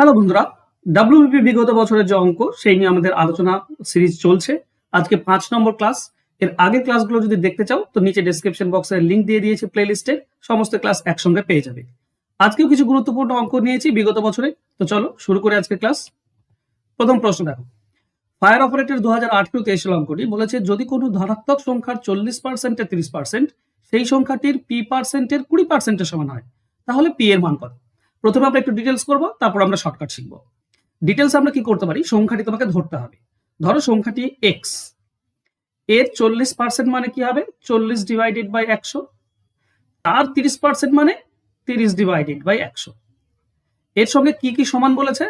Hello বন্ধুরা WBP বিগত বছরের যে অঙ্ক, সেই নিয়ে আমাদের আলোচনা সিরিজ চলছে। আজকে পাঁচ নম্বর ক্লাস এর আগের ক্লাসগুলো যদি দেখতে চাও, তো নিচে ডেসক্রিপশন বক্সে লিংক দিয়ে দিয়েছি প্লে লিস্টে সমস্ত ক্লাস একসঙ্গে পেয়ে যাবে। আজকেও কিছু গুরুত্বপূর্ণ অঙ্ক নিয়েছি বিগত বছরে, তো চলো শুরু করে আজকে ক্লাস প্রথম প্রশ্ন দেখো। ফায়ার অপারেটর দু হাজার আঠেরোতে এসে অঙ্কটি, বলেছে যদি কোনো ধনাত্মক সংখ্যার চল্লিশ পার্সেন্টের তিরিশ পার্সেন্ট সেই সংখ্যাটির পি পার্সেন্টের কুড়ি পার্সেন্টের সমান হয়, তাহলে পি এর মান কত? প্রথমে আমরা একটু ডিটেলস করব, তারপর আমরা শর্টকাট শিখব। ডিটেলস আমরা কি করতে পারি? সংখ্যাটি তোমাকে ধরতে হবে। ধরো সংখ্যাটি এক্সের চল্লিশ পার্সেন্ট মানে কি হবে? চল্লিশ ডিভাইডেড বাই একশো। তার তিরিশ পার্সেন্ট মানে তিরিশ ডিভাইডেড বাই একশো। এর সঙ্গে কি কি সমান বলেছে?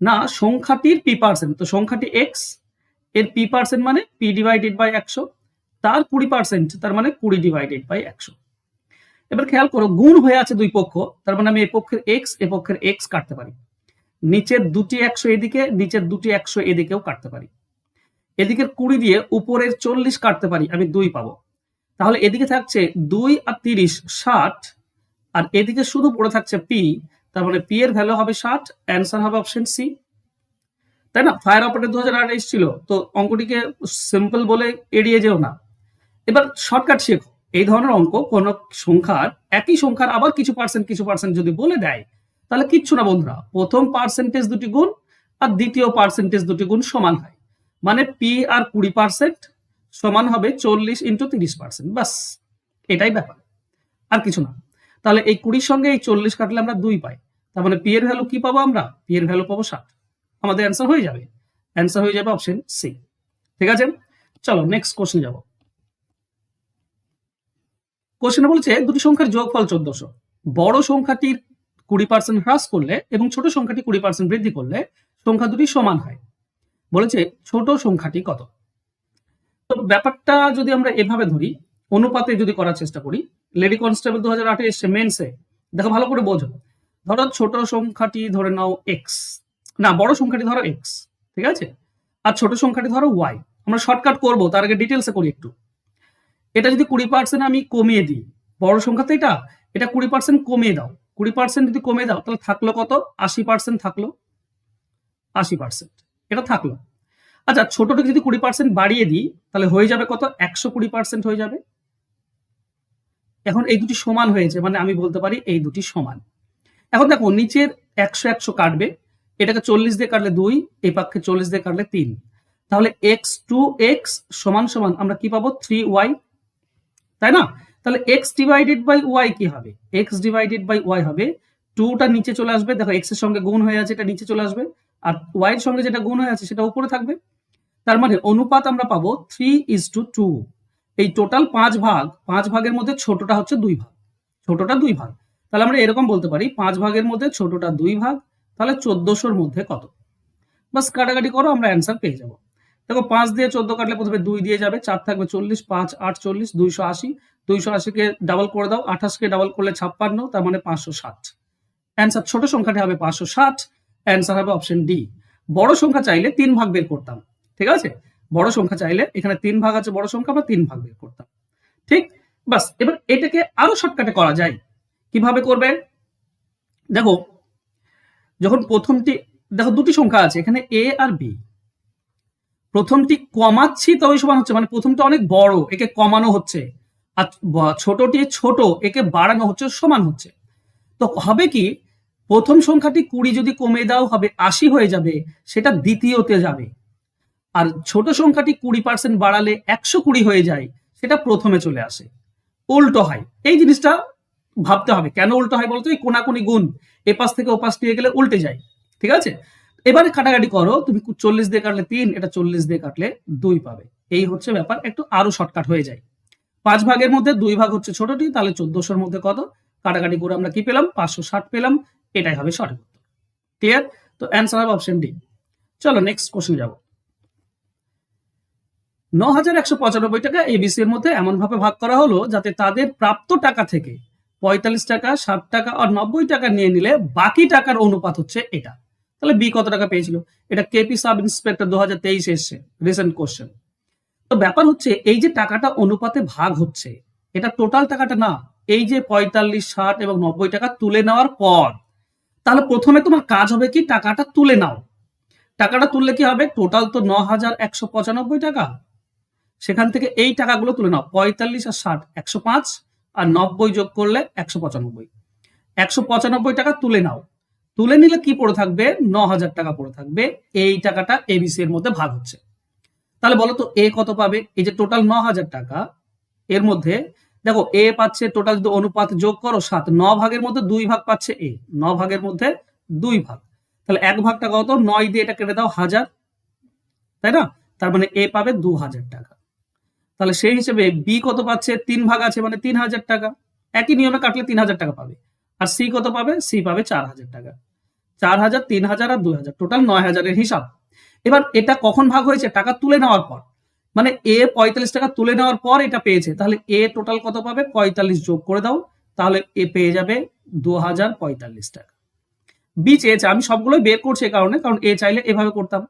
না, সংখ্যাটির পি পার্সেন্ট তো সংখ্যাটি এক্সের পি পার্সেন্ট মানে পি ডিভাইডেড বাই একশো। তার কুড়ি পার্সেন্ট তার মানে কুড়ি ডিভাইডেড বাই একশো। এবার খেয়াল করো, গুণ হয়ে আছে দুই পক্ষ, তার মানে আমি এ পক্ষের এক্স এ পক্ষের এক্স কাটতে পারি। নিচের দুটি একশো এদিকে, নিচের দুটি একশো এদিকেও কাটতে পারি। এদিকের কুড়ি দিয়ে উপরের চল্লিশ কাটতে পারি, আমি দুই পাবো। তাহলে এদিকে থাকছে দুই আর তিরিশ, ষাট, আর এদিকে শুধু পড়ে থাকছে পি তার মানে পি এর ভ্যালু হবে ষাট অ্যান্সার হবে অপশন সি তাই না? ফায়ার অপারেটর দু হাজার আট এসেছিল তো অঙ্কটিকে সিম্পল বলে এড়িয়ে যেও না। এবার শর্টকাট শেখো। এই ধরনের অঙ্ক কোন সংখ্যার একই সংখ্যার আবার কিছু পার্সেন্ট কিছু পার্সেন্ট যদি বলে দেয়, তাহলে কিচ্ছু না বন্ধুরা। প্রথম পার্সেন্টেজ দুটি গুণ আর দ্বিতীয় পার্সেন্টেজ দুটি গুণ সমান হয়। মানে পি আর কুড়ি পার্সেন্ট সমান হবে চল্লিশ ইন্টু তিরিশ পার্সেন্ট বাস এটাই ব্যাপার। আর কিছু না। তাহলে এই কুড়ির সঙ্গে এই চল্লিশ কাটলে আমরা দুই পাই। তার মানে পি এর ভ্যালু কি পাবো আমরা? পি এর ভ্যালু পাবো ষাট। আমাদের অ্যান্সার হয়ে যাবে। অ্যান্সার হয়ে যাবে অপশন সি ঠিক আছে? চলো নেক্সট কোশ্চেন যাব। কোশ্চেনে বলছে, দুটি সংখ্যার যোগফল চোদ্দশো। বড় সংখ্যাটির কুড়ি পার্সেন্ট হ্রাস করলে এবং ছোট সংখ্যাটি কুড়ি পার্সেন্ট বৃদ্ধি করলে সংখ্যা দুটি সমান হয়। বলেছে, ছোট সংখ্যাটি কত? তো ব্যাপারটা যদি আমরা এভাবে ধরি, অনুপাতে যদি করার চেষ্টা করি লেডি কনস্টেবল দু হাজার আটে এসছে মেন্সে দেখো, ভালো করে বোঝো। ধরো, ছোট সংখ্যাটি ধরে নাও এক্স না, বড় সংখ্যাটি ধরো এক্স ঠিক আছে? আর ছোট সংখ্যাটি ধরো ওয়াই আমরা শর্টকাট করব, তার আগে ডিটেলসে করি একটু। এটা যদি কুড়ি পার্সেন্ট আমি কমিয়ে দিই, বড় সংখ্যা তো এটা এটা কুড়ি পার্সেন্ট কমিয়ে দাও। কুড়ি পার্সেন্ট যদি কমিয়ে দাও, তাহলে থাকল কত? আশি পার্সেন্ট থাকল। আশি পার্সেন্ট এটা থাকল। আচ্ছা ছোটটাকে যদি কুড়ি পার্সেন্ট বাড়িয়ে দিই, তাহলে হয়ে যাবে কত? একশো কুড়ি পার্সেন্ট হয়ে যাবে। এখন এই দুটি সমান হয়েছে মানে আমি বলতে পারি এই দুটি সমান। এখন দেখো, নিচের একশো একশো কাটবে। এটাকে চল্লিশ দিয়ে কাটলে দুই, এই পক্ষে চল্লিশ দিয়ে কাটলে তিন। তাহলে এক্স টু এক্স সমান সমান আমরা কি পাবো? থ্রি ওয়াই তাই না? তাহলে এক্স ডিভাইডেড বাই ওয়াই কি হবে? এক্স ডিভাইডেড বাই ওয়াই হবে টুটা নিচে চলে আসবে। দেখো এক্সের সঙ্গে গুণ হয়ে আছে, এটা নিচে চলে আসবে। আর ওয়াই এর সঙ্গে যেটা গুণ হয়ে আছে, সেটা উপরে থাকবে। তার মানে অনুপাত আমরা পাবো থ্রি ইজ টু টু এই টোটাল পাঁচ ভাগ, পাঁচ ভাগের মধ্যে ছোটটা হচ্ছে দুই ভাগ। ছোটটা দুই ভাগ। তাহলে আমরা এরকম বলতে পারি, পাঁচ ভাগের মধ্যে ছোটটা দুই ভাগ, তাহলে চোদ্দশোর মধ্যে কত? বাস কাটাকাটি করো, আমরা অ্যান্সার পেয়ে যাব। দেখো, পাঁচ দিয়ে চোদ্দ কাটলে প্রথমে দুই দিয়ে যাবে, চার থাকবে চল্লিশ, পাঁচ, আট, চল্লিশ, দুইশো আশি। দুইশো আশিকে ডাবল করে দাও, আঠাশকে ডাবল করলে ছাপ্পান্ন, তার মানে পাঁচশো ষাট। অ্যান্সার ছোট সংখ্যাটি হবে পাঁচশো ষাট। অ্যান্সার হবে অপশন ডি বড় সংখ্যা চাইলে তিন ভাগ বের করতাম, ঠিক আছে? বড় সংখ্যা চাইলে এখানে তিন ভাগ আছে, বড় সংখ্যা, আমরা তিন ভাগ বের করতাম, ঠিক? বাস এবার এটাকে আরও শর্টকাটে করা যায়। কীভাবে করবে? দেখো, যখন প্রথমটি, দেখো দুটি সংখ্যা আছে, এখানে এ আর বি প্রথমটি কমাচ্ছি, তবে সমান হচ্ছে মানে প্রথমটা অনেক বড়, একে কমানো হচ্ছে। আর ছোটটি ছোট, একে বাড়ানো হচ্ছে, সমান হচ্ছে। তো হবে কি, প্রথম সংখ্যাটি কুড়ি যদি কমে দাও, হবে আশি হয়ে যাবে, সেটা দ্বিতীয়তে যাবে। আর ছোট সংখ্যাটি কুড়ি পার্সেন্ট বাড়ালে একশো কুড়ি হয়ে যায়, সেটা প্রথমে চলে আসে। উল্টো হয়। এই জিনিসটা ভাবতে হবে। কেন উল্টো হয় বলতো? এই কোনাকুনি গুণ, এপাশ থেকে ওপাশ নিয়ে গেলে উল্টে যায়। ঠিক আছে? এবারে কাটাকাটি করো তুমি চল্লিশ দিয়ে কাটলে তিন এটা চল্লিশ দিয়ে কাটলে দুই পাবে। এই হচ্ছে ব্যাপার একটু আরও শর্টকাট হয়ে যায়। পাঁচ ভাগের মধ্যে দুই ভাগ হচ্ছে ছোটটি তাহলে চোদ্দশোর মধ্যে কত? কাটাকাটি করে আমরা কি পেলাম? পাঁচশো ষাট পেলাম এটাই হবে সঠিক উত্তর। ক্লিয়ার তো অ্যান্সার হবে অপশন ডি চলো নেক্সট কোশ্চেন যাব। ন হাজার একশো পঁচানব্বই টাকা এবিসি এর মধ্যে এমন ভাবে ভাগ করা হলো যাতে তাদের প্রাপ্ত টাকা থেকে পঁয়তাল্লিশ টাকা ষাট টাকা আর নব্বই টাকা নিয়ে নিলে বাকি টাকার অনুপাত হচ্ছে এটা। তাহলে বি কত টাকা পেয়েছিল? এটা কেপি সাব ইন্সপেক্টর দু হাজার তেইশ এসছে রিসেন্ট কোশ্চেন তো ব্যাপার হচ্ছে, এই যে টাকাটা অনুপাতে ভাগ হচ্ছে, এটা টোটাল টাকাটা না, এই যে পঁয়তাল্লিশ, ষাট এবং নব্বই টাকা তুলে নেওয়ার পর, তাহলে প্রথমে তোমার কাজ হবে কি, টাকাটা তুলে নাও। টাকাটা তুললে কি হবে? টোটাল তো ন হাজার একশো পঁচানব্বই টাকা। সেখান থেকে এই টাকাগুলো তুলে নাও, পঁয়তাল্লিশ আর ষাট, একশো পাঁচ, আর নব্বই যোগ করলে একশো পঁচানব্বই। একশো পঁচানব্বই টাকা তুলে নাও। তুলে নিলে কি পড়ে থাকবে? ন হাজার টাকা পড়ে থাকবে। এই টাকাটা এবিসি এর মধ্যে ভাগ হচ্ছে। তাহলে বলো তো এ কত পাবে? এই যে টোটাল ন হাজার টাকা, এর মধ্যে দেখো এ পাচ্ছে টোটাল যদি অনুপাত যোগ করো সাত, ন ভাগের মধ্যে দুই ভাগ পাচ্ছে এ ন ভাগের মধ্যে দুই ভাগ। তাহলে এক ভাগটা কত? নয় দিয়ে এটা কেটে দাও, হাজার। তাই না? তার মানে এ পাবে দু হাজার টাকা। তাহলে সেই হিসেবে বি কত পাচ্ছে? তিন ভাগ আছে মানে তিন হাজার টাকা। একই নিয়মে কাটলে তিন হাজার টাকা পাবে। আর সি কত পাবে? সি পাবে চার হাজার টাকা। চার হাজার তিন হাজার আর দুই হাজার টোটাল নয় হাজারের হিসাব। এবার এটা কখন ভাগ হয়েছে? টাকা তুলে নেওয়ার পর। মানে এ পঁয়তাল্লিশ টাকা তুলে নেওয়ার পর এটা পেয়েছে। তাহলে এ টোটাল কত পাবে? পঁয়তাল্লিশ যোগ করে দাও। তাহলে এ পেয়ে যাবে দু হাজার পঁয়তাল্লিশ টাকা। বি চেয়েছে আমি সবগুলোই বের করছি এই কারণে, কারণ এ চাইলে এভাবে করতাম।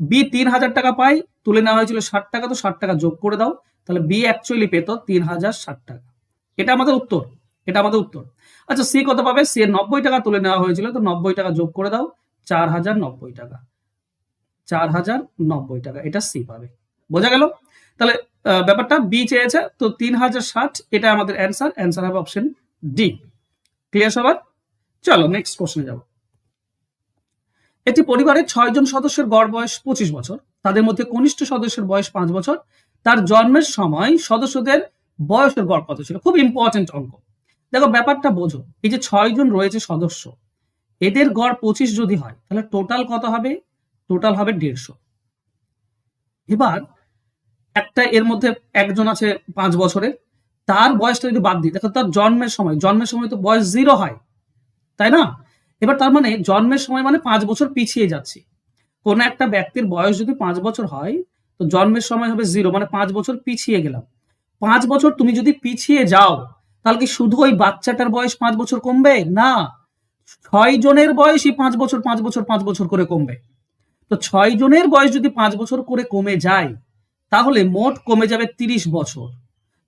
বি তিন হাজার টাকা পাই। তুলে নেওয়া হয়েছিল ষাট টাকা, তো ষাট টাকা যোগ করে দাও। তাহলে বি অ্যাকচুয়ালি পেত তিন হাজার ষাট টাকা। এটা আমাদের উত্তর। এটা আমাদের উত্তর। আচ্ছা সি কত পাবে? সি এর নব্বই টাকা তুলে নেওয়া হয়েছিল, তো নব্বই টাকা যোগ করে দাও, চার হাজার নব্বই টাকা। চার হাজার নব্বই টাকা, এটা সি পাবে। বোঝা গেল? তাহলে ব্যাপারটা বি চেয়েছে, তো তিন হাজার ষাট, এটা আমাদের অ্যান্সার অ্যান্সার হবে অপশন ডি ক্লিয়ার সবার? চলো নেক্সট কোশ্চেনে যাব। একটি পরিবারের ছয় জন সদস্যের গড় বয়স পঁচিশ বছর, তাদের মধ্যে কনিষ্ঠ সদস্যের বয়স পাঁচ বছর, তার জন্মের সময় সদস্যদের বয়সের গড় কত ছিল? খুব ইম্পর্টেন্ট অঙ্ক। দেখো, ব্যাপারটা বোঝো। এই যে ছয় জন রয়েছে সদস্য, এদের গড় পঁচিশ যদি হয়, তাহলে টোটাল কত হবে? টোটাল হবে দেড়শো। এবার একটা এর মধ্যে একজন আছে পাঁচ বছরের, তার বয়সটা যদি বাদ দিই, দেখো তার জন্মের সময় জন্মের সময় তো বয়স জিরো হয়, তাই না? এবার তার মানে জন্মের সময় মানে পাঁচ বছর পিছিয়ে যাচ্ছে। কোন একটা ব্যক্তির বয়স যদি পাঁচ বছর হয়, তো জন্মের সময় হবে জিরো মানে পাঁচ বছর পিছিয়ে গেলাম। পাঁচ বছর তুমি যদি পিছিয়ে যাও তাহলে কি শুধু ওই বাচ্চাটার বয়স পাঁচ বছর কমবে? না। ছয় জনের বয়সই পাঁচ বছর পাঁচ বছর পাঁচ বছর করে কমবে। তো ছয় জনের বয়স যদি পাঁচ বছর করে কমে যায়, তাহলে মোট কমে যাবে তিরিশ বছর।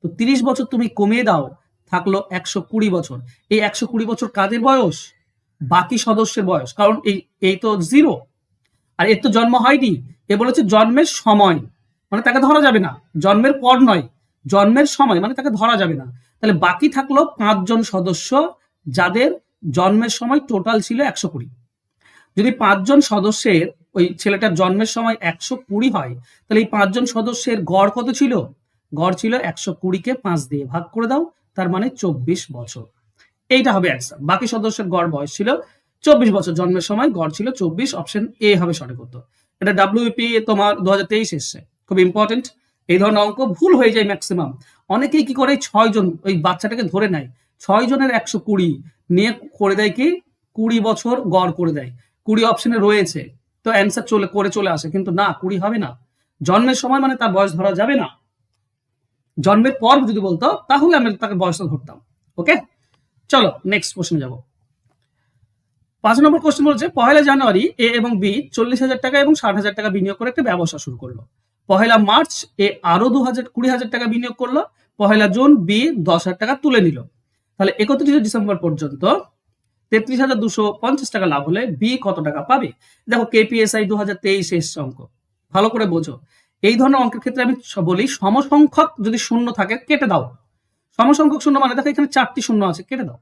তো তিরিশ বছর তুমি কমিয়ে দাও, থাকল একশো কুড়ি বছর। এই একশো কুড়ি বছর কাদের বয়স? বাকি সদস্যের বয়স। কারণ এই এই তো জিরো। আর এর তো জন্ম হয়নি। এ বলেছে জন্মের সময়। মানে তাকে ধরা যাবে না। জন্মের পর নয়। জন্মের সময়। মানে তাকে ধরা যাবে না। তাহলে বাকি থাকল পাঁচজন সদস্য যাদের জন্মের সময় টোটাল ছিল একশো কুড়ি। যদি পাঁচজন সদস্যের ওই ছেলেটার জন্মের সময় একশো কুড়ি হয়, তাহলে এই পাঁচজন সদস্যের গড় কত ছিল? গড় ছিল একশো কুড়িকে পাঁচ দিয়ে ভাগ করে দাও, তার মানে চব্বিশ বছর। এইটা হবে অ্যান্সার বাকি সদস্যের গড় বয়স ছিল চব্বিশ বছর, জন্মের সময় গড় ছিল চব্বিশ অপশন এ হবে সঠিক উত্তর এটা ডাব্লিউপি তোমার দু হাজার তেইশ এসছে। খুব ইম্পর্টেন্ট এই ধরনের অঙ্ক ভুল হয়ে যায় ম্যাক্সিমাম অনেকেই কি করে? ছয় জন, ওই বাচ্চাটাকে ধরে নেয়। ছয় জনের একশো কুড়ি নিয়ে করে দেয় কি? কুড়ি বছর গড় করে দেয়। কুড়ি অপশনে রয়েছে। তো অ্যান্সার চলে, করে চলে আসে। কিন্তু না, কুড়ি হবে না। জন্মের সময় মানে তার বয়স ধরা যাবে না। জন্মের পর যদি বলতো, তাহলে আমি তাকে বয়সটা ধরতাম। ওকে চলো নেক্সট কোশ্চেনে যাব। পাঁচ নম্বর কোশ্চেন বলছে পহেলা জানুয়ারি এ এবং বি চল্লিশ হাজার টাকা এবং ষাট হাজার টাকা বিনিয়োগ করে একটা ব্যবসা শুরু করল। পহেলা মার্চ এ আরও দু হাজার কুড়ি হাজার টাকা বিনিয়োগ করল, পহেলা জুন বি দশ হাজার টাকা তুলে নিল। তাহলে একত্রিশে ডিসেম্বর পর্যন্ত তেত্রিশ হাজার দুশো পঞ্চাশ টাকা লাভ হলে বি কত টাকা পাবে? দেখো কেপিএসআই দু হাজার তেইশ এসছে অঙ্ক ভালো করে বোঝো। এই ধরনের অঙ্কের ক্ষেত্রে আমি বলি সমসংখ্যক যদি শূন্য থাকে, কেটে দাও। সমসংখ্যক শূন্য মানে দেখো, এখানে চারটি শূন্য আছে, কেটে দাও।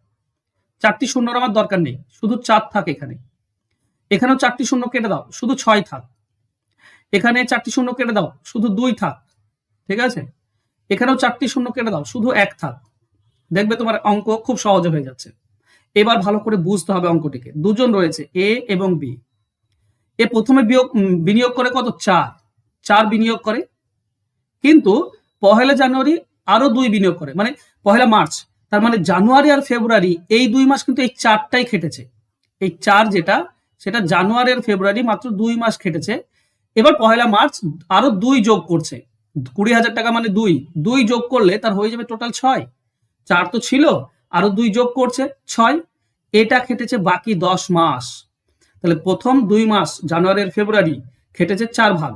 চারটি শূন্যর আমার দরকার নেই, শুধু চার থাক এখানে। এখানেও চারটি শূন্য কেটে দাও, শুধু ছয় থাক। এখানে চারটি শূন্য কেটে দাও, শুধু দুই থাক, ঠিক আছে? এখানেও চারটি শূন্য কেটে দাও, শুধু এক থাক। দেখবে তোমার অঙ্ক খুব সহজে হয়ে যাচ্ছে। এবার ভালো করে বুঝতে হবে অঙ্কটিকে। দুজন রয়েছে, এ এবং বি। এ প্রথমে বিয়োগ বিনিয়োগ করে কত? চার। চার বিনিয়োগ করে। কিন্তু পহেলা জানুয়ারি আরও দুই বিনিয়োগ করে মানে পহেলা মার্চ, তার মানে জানুয়ারি আর ফেব্রুয়ারি, এই দুই মাস কিন্তু এই চারটাই খেটেছে। এই চার যেটা, সেটা জানুয়ারি আর ফেব্রুয়ারি মাত্র দুই মাস খেটেছে। এবার পহেলা মার্চ আরও দুই যোগ করছে। কুড়ি হাজার টাকা মানে দুই। দুই যোগ করলে তার হয়ে যাবে টোটাল ছয়। চার তো ছিল, আরও দুই যোগ করছে, ছয়। এটা খেটেছে বাকি দশ মাস। তাহলে প্রথম দুই মাস, জানুয়ারি ফেব্রুয়ারি, খেটেছে চার ভাগ।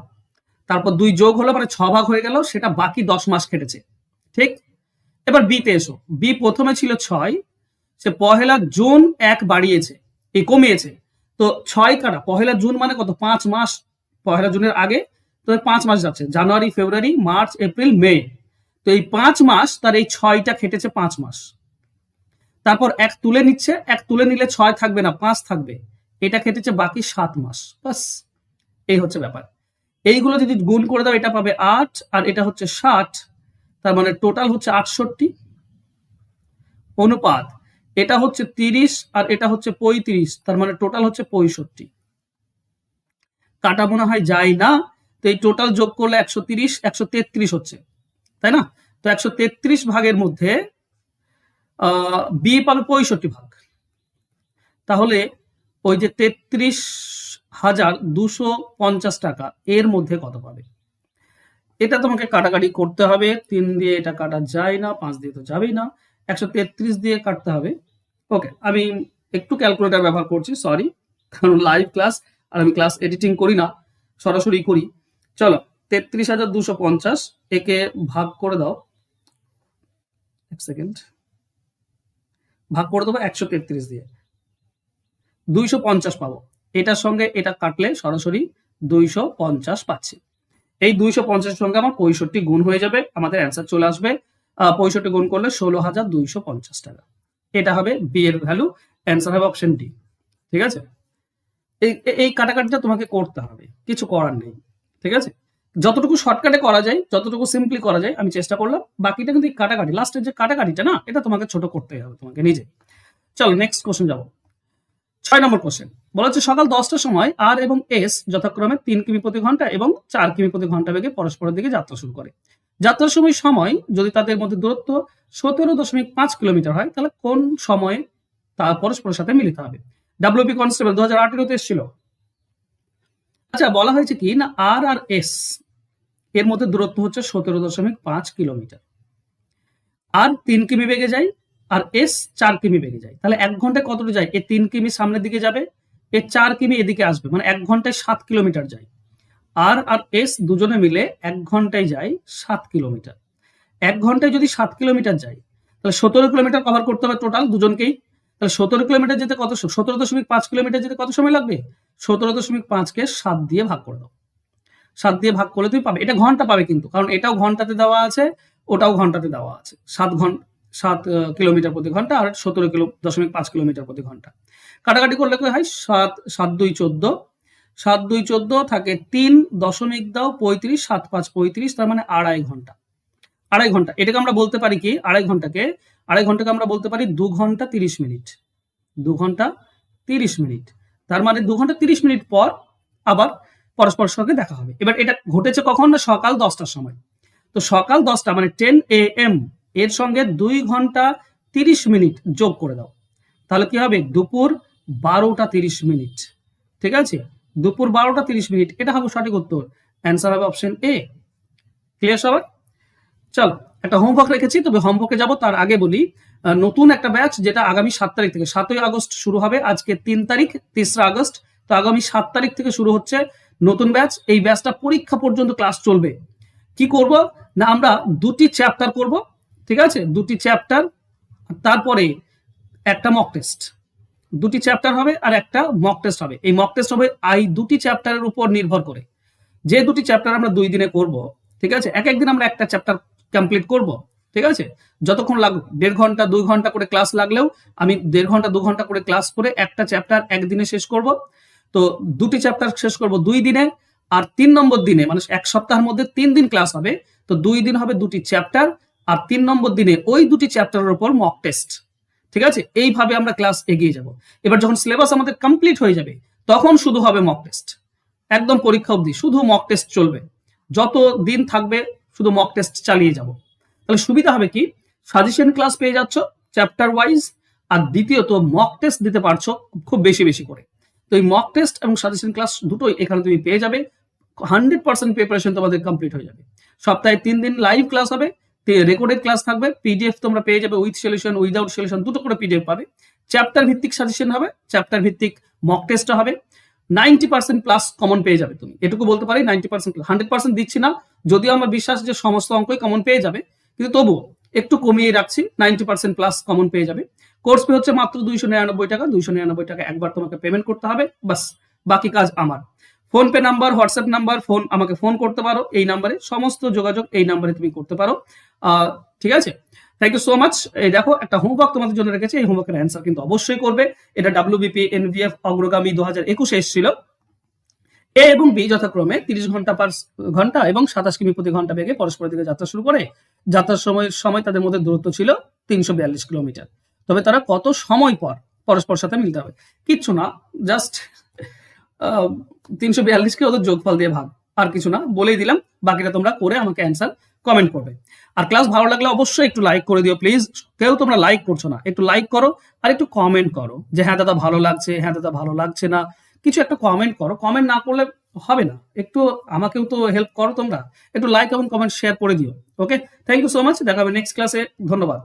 তারপর দুই যোগ হলো মানে ছ ভাগ হয়ে গেল, সেটা বাকি দশ মাস খেটেছে। ঠিক? এবার বিতে এসো। বি প্রথমে ছিল ছয়, সে পহেলা জুন এক বাড়িয়েছে, এ কমিয়েছে। তো ছয় কাটা পহেলা জুন মানে কত? পাঁচ মাস পহেলা জুনের আগে, তো পাঁচ মাস যাচ্ছে, জানুয়ারি, ফেব্রুয়ারি, মার্চ, এপ্রিল, মে। তো এই পাঁচ মাস, তার এই ছয়টা খেটেছে পাঁচ মাস। তারপর এক তুলে নিচ্ছে, এক তুলে নিলে ছয় থাকবে না, পাঁচ থাকবে। এটা খেটেছে বাকি সাত মাস বাস এই হচ্ছে ব্যাপার। এইগুলো যদি গুণ করে দাও, এটা পাবে আট, আর এটা হচ্ছে ষাট, তার মানে টোটাল হচ্ছে আটষট্টি। অনুপাত, এটা হচ্ছে তিরিশ, আর এটা হচ্ছে পঁয়ত্রিশ, তার মানে টোটাল হচ্ছে পঁয়ষট্টি। কাটা মনে হয় যায় না। তো এই টোটাল যোগ করলে একশো তিরিশ, একশো তেত্রিশ হচ্ছে। তাই না? তো একশো তেত্রিশ ভাগের মধ্যে বি পাবে পঁয়ষট্টি ভাগ। তাহলে ওই যে তেত্রিশ হাজার দুশো পঞ্চাশ টাকা, এর মধ্যে কত পাবে? এটা তোমাকে কাটাকাটি করতে হবে। তিন দিয়ে এটা কাটা যায় না, পাঁচ দিয়ে তো যাবেই না। একশো তেত্রিশ দিয়ে কাটতে হবে। ওকে আমি একটু ক্যালকুলেটার ব্যবহার করছি সরি কারণ লাইভ ক্লাস আর আমি ক্লাস এডিটিং করি না, সরাসরি করি। চলো, তেত্রিশ হাজার দুশো পঞ্চাশ, একে ভাগ করে দাও। এক সেকেন্ড ভাগ করে দেবো একশো তেত্রিশ দিয়ে। দুইশো পঞ্চাশ পাবো। এটার সঙ্গে এটা কাটলে সরাসরি দুইশো পঞ্চাশ পাচ্ছি। এই দুইশো পঞ্চাশের সঙ্গে আমার পঁয়ষট্টি গুণ হয়ে যাবে, আমাদের অ্যান্সার চলে আসবে। পঁয়ষট্টি গুণ করলে ষোলো হাজার দুইশো পঞ্চাশ টাকা। এটা হবে বি এর ভ্যালু অ্যান্সার হবে অপশন ডি ঠিক আছে? এই এই কাটাকাটিটা তোমাকে করতে হবে। কিছু করার নেই, ঠিক আছে? যতটুকু শর্টকাটে করা যায়, যতটুকু সিম্পলি করা যায়, আমি চেষ্টা করলাম। বাকিটা কিন্তু কাটাকাটি লাস্টের যে কাটাকাটিটা না, এটা তোমাকে ছোট করতেই হবে তোমাকে নিজে। চলো নেক্সট কোশ্চেন যাব। ছয় নম্বর কোশ্চেন বলা হচ্ছে, সকাল দশটার সময় আর এবং এস যথাক্রমে তিন কিমি প্রতি ঘণ্টা এবং চার কিমি প্রতি ঘণ্টা বেগে পরস্পরের দিকে যাত্রা শুরু করে। যাত্রার সময় সময় যদি তাদের মধ্যে দূরত্ব সতেরো দশমিক পাঁচ কিলোমিটার হয়, তাহলে কোন সময়ে তা পরস্পরের সাথে মিলিত হবে? ডাব্লিউপি কনস্টেবল দু হাজার আঠেরোতে এসেছিল। আচ্ছা বলা হয়েছে কি না আর আর এস এর মধ্যে দূরত্ব হচ্ছে সতেরো দশমিক পাঁচ কিলোমিটার। আর তিন কিমি বেগে যায়, আর এস চার কিমি বেগে যায়। তাহলে এক ঘন্টায় কতটা যায়? এ তিন কিমি সামনের দিকে যাবে, এ চার কিমি এদিকে আসবে মানে এক ঘন্টায় সাত কিলোমিটার যায়। আর আর এস দুজনে মিলে এক ঘন্টায় যায় সাত কিলোমিটার। এক ঘন্টায় যদি সাত কিলোমিটার যায়, তাহলে সতেরো কিলোমিটার কভার করতে হবে টোটাল দুজনকেই। তাহলে সতেরো কিলোমিটার যেতে কত সতেরো দশমিক পাঁচ কিলোমিটার যেতে কত সময় লাগবে? সতেরো দশমিক পাঁচকে সাত দিয়ে ভাগ করে দাও। সাত দিয়ে ভাগ করলে তুমি পাবে। এটা ঘণ্টা পাবে কিন্তু, কারণ এটাও ঘন্টাতে দেওয়া আছে, ওটাও ঘন্টাতে দেওয়া আছে। সাত ঘণ্টা সাত কিলোমিটার প্রতি ঘণ্টা আর সতেরো কিলো দশমিক পাঁচ কিলোমিটার প্রতি ঘণ্টা। কাটাকাটি করলে কি হয়? সাত সাত দুই চোদ্দ। সাত দুই চোদ্দ থাকে তিন দশমিক দাও পঁয়ত্রিশ, সাত পাঁচ পঁয়ত্রিশ, তার মানে আড়াই ঘণ্টা। আড়াই ঘণ্টা। এটাকে আমরা বলতে পারি কি? আড়াই ঘন্টাকে আড়াই ঘন্টাকে আমরা বলতে পারি দু ঘণ্টা তিরিশ মিনিট। দু ঘণ্টা তিরিশ মিনিট। তার মানে দু ঘণ্টা তিরিশ মিনিট পর আবার পরস্পর সঙ্গে দেখা হবে। এবার এটা ঘটেছে কখন না সকাল দশটার সময়? তো সকাল দশটা মানে টেন এ এম এর সঙ্গে দুই ঘণ্টা তিরিশ মিনিট যোগ করে দাও। তাহলে কি হবে? দুপুর বারোটা তিরিশ মিনিট। ঠিক আছে? দুপুর বারোটা তিরিশ মিনিট। এটা হবে সঠিক উত্তর। অ্যান্সার হবে অপশন এ। ক্লিয়ার সবার? চলো, একটা হোমওয়ার্ক রেখেছি, তবে হোমওয়ার্কে যাব, তার আগে বলি নতুন একটা ব্যাচ যেটা আগামী সাত তারিখ থেকে, সাতই আগস্ট শুরু হবে, আজকে তিন তারিখ, তেসরা আগস্ট, তো আগামী সাত তারিখ থেকে শুরু হচ্ছে নতুন ব্যাচ এই ব্যাচটা পরীক্ষা পর্যন্ত ক্লাস চলবে। কি করব? না, আমরা দুটি চ্যাপ্টার করব, ঠিক আছে? দুটি চ্যাপ্টার তারপরে একটা মক টেস্ট দুটি চ্যাপ্টার হবে আর একটা মক টেস্ট হবে। এই মক টেস্ট হবে এই দুটি চ্যাপ্টারের উপর নির্ভর করে। যে দুটি চ্যাপ্টার আমরা দুই দিনে করব, ঠিক আছে? এক একদিন আমরা একটা চ্যাপ্টার কমপ্লিট করব, ঠিক আছে? যতক্ষণ লাগুক দেড় ঘণ্টা, দুই ঘণ্টা করে ক্লাস লাগলেও, আমি দেড় ঘণ্টা, দু ঘণ্টা করে ক্লাস করে একটা চ্যাপ্টার একদিনে শেষ করব। তো দুটি চ্যাপ্টার শেষ করব দুই দিনে, আর তিন নম্বর দিনে মানে এক সপ্তাহের মধ্যে তিন দিন ক্লাস হবে, তো দুই দিন হবে দুটি চ্যাপ্টার আর তিন নম্বর দিনে ওই দুটি চ্যাপ্টারের উপর মক টেস্ট ঠিক আছে? এইভাবে আমরা ক্লাস এগিয়ে যাব। এবার যখন সিলেবাস আমাদের কমপ্লিট হয়ে যাবে, তখন শুধু হবে মক টেস্ট একদম পরীক্ষা অবধি শুধু মক টেস্ট চলবে। যত দিন থাকবে শুধু মক টেস্ট চালিয়ে যাব। তাহলে সুবিধা হবে কি? সাজেশন ক্লাস পেয়ে যাচ্ছ চ্যাপ্টার ওয়াইজ আর দ্বিতীয়ত মক টেস্ট দিতে পারছ খুব বেশি বেশি করে। তো এই মক টেস্ট এবং সাজেশন ক্লাস দুটোই এখানে তুমি পেয়ে যাবে হান্ড্রেড পার্সেন্ট প্রিপারেশন তোমাদের কমপ্লিট হয়ে যাবে। সপ্তাহে তিন দিন লাইভ ক্লাস হবে রেকর্ডেড ক্লাস থাকবে পিডিএফ তোমরা পেয়ে যাবে উইথ সলিউশন উইদাউট সলিউশন দুটো করে পিডিএফ পাবে। চ্যাপ্টার ভিত্তিক সাজেশন হবে চ্যাপ্টার ভিত্তিক মক টেস্ট হবে। নাইনটি পার্সেন্ট প্লাস কমন পেয়ে যাবে তুমি। এটুকু বলতে পারি, নাইনটি পার্সেন্ট হান্ড্রেড পার্সেন্ট দিচ্ছি না, যদিও আমার বিশ্বাস যে সমস্ত অঙ্কই কমন পেয়ে যাবে, কিন্তু তবুও একটু কমিয়ে রাখছি, নাইনটি পার্সেন্ট প্লাস কমন পেয়ে যাবে। কোর্স ফি হচ্ছে মাত্র দুইশো নিরানব্বই টাকা, দুইশো নিরানব্বই টাকা একবার তোমাকে পেমেন্ট করতে হবে বাস বাকি কাজ আমার। PhonePe number WhatsApp number phone আমাকে ফোন করতে পারো, এই নাম্বারে সমস্ত যোগাযোগ এই নাম্বারে তুমি করতে পারো। ঠিক আছে? থ্যাংক ইউ সো মাচ এই দেখো, একটা হোমওয়ার্ক তোমাদের জন্য রেখেছি। এই হোমওয়ার্কের অ্যান্সার কিন্তু অবশ্যই করবে। এটা ডাব্লিউবিপি এনভিএফ অগ্রগামী দু হাজার একুশে এসেছিল। এ এবং বি যথাক্রমে তিরিশ ঘণ্টা পার ঘণ্টা এবং সাতাশ কিমি প্রতি ঘণ্টা বেগে পরস্পরের দিকে যাত্রা শুরু করে। যাত্রার সময় সময় তাদের মধ্যে দূরত্ব ছিল তিনশো বিয়াল্লিশ কিলোমিটার। তবে তারা কত সময় পর পরস্পর সাথে মিলতে হবে? কিচ্ছু না জাস্ট তিনশো বিয়াল্লিশকে ওদের যোগফল দিয়ে ভাগ। আর কিছু না, বলেই দিলাম। বাকিটা তোমরা করে আমাকে অ্যান্সার কমেন্ট করবে। আর ক্লাস ভালো লাগলে অবশ্যই একটু লাইক করে দিও প্লিজ কেউ তোমরা লাইক করছ না, একটু লাইক করো আর একটু কমেন্ট করো যে হ্যাঁ দাদা ভালো লাগছে হ্যাঁ দাদা ভালো লাগছে না। কিছু একটা কমেন্ট করো কমেন্ট না করলে হবে না। একটু আমাকেও তো হেল্প করো তোমরা। একটু লাইক এবং কমেন্ট শেয়ার করে দিও okay thank you so much দেখাবে নেক্সট ক্লাসে ধন্যবাদ।